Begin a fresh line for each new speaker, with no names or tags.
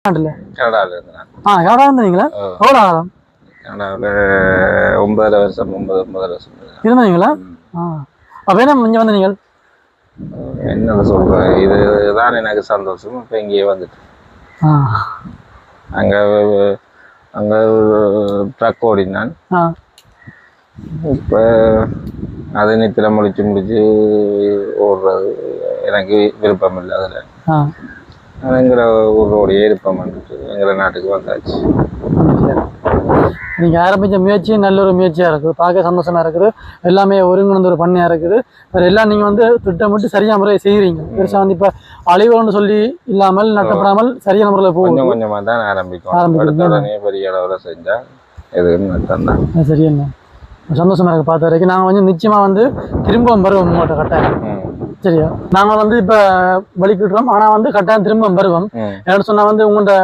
நாட்டில்
கனடாவில் இருந்தேன்
ஆ கனடா இருந்தீங்களா
ஓ.
எவ்வளோ காலம்
கனடாவில் ஒன்பதரை வருஷம் ஒன்பது ஒன்பதரை வருஷம்.
இருந்தீங்களா ஆ அப்போ என்ன இங்கே வந்து நீங்கள்
என்னது சொல்கிறேன் இதுதான் எனக்கு சந்தோஷம் இப்போ இங்கேயே வந்துட்டு அங்கே அங்கே ட்ரக் ஓடினான் இப்போ அது நித்திர முடிச்சு முடிச்சு ஓடுறது எனக்கு விருப்பம் இல்லை அதில்
ஆ
எங்கிற ஊரோடையே இருப்போம் எங்கிற நாட்டுக்கு வந்தாச்சு.
நீங்கள் ஆரம்பித்த முயற்சி நல்ல ஒரு முயற்சியாக இருக்குது. பார்க்க சந்தோஷமா இருக்குது. எல்லாமே ஒருங்கிணைந்த ஒரு பண்ணையாக இருக்குது. வேறு எல்லாம் நீங்கள் வந்து திட்டமிட்டு சரியான முறையை செய்கிறீங்க பெருசாக வந்து இப்போ அழிவுன்னு சொல்லி இல்லாமல் நட்டப்படாமல் சரியான முறையில் போகுது.
கொஞ்சம் கொஞ்சமாக தான் ஆரம்பிக்கும்.
ஆரம்பிக்கும்.
பெரிய அளவில் செஞ்சால் எதுவும் நட்டம் தான்.
அது சரி என்ன? சந்தோஷமா இருக்கு பார்த்த வரைக்கும். நாங்கள் வந்து நிச்சயமாக வந்து திரும்பவும் வருவோம் உங்கள்கிட்ட கட்டாயம். சரியா? நாங்கள் வந்து இப்போ வலிக்கிட்டுறோம். ஆனால் வந்து கட்டாயம் திரும்ப வருவோம்.
ம்
என்ன சொன்னால் வந்து உங்கள்கிட்ட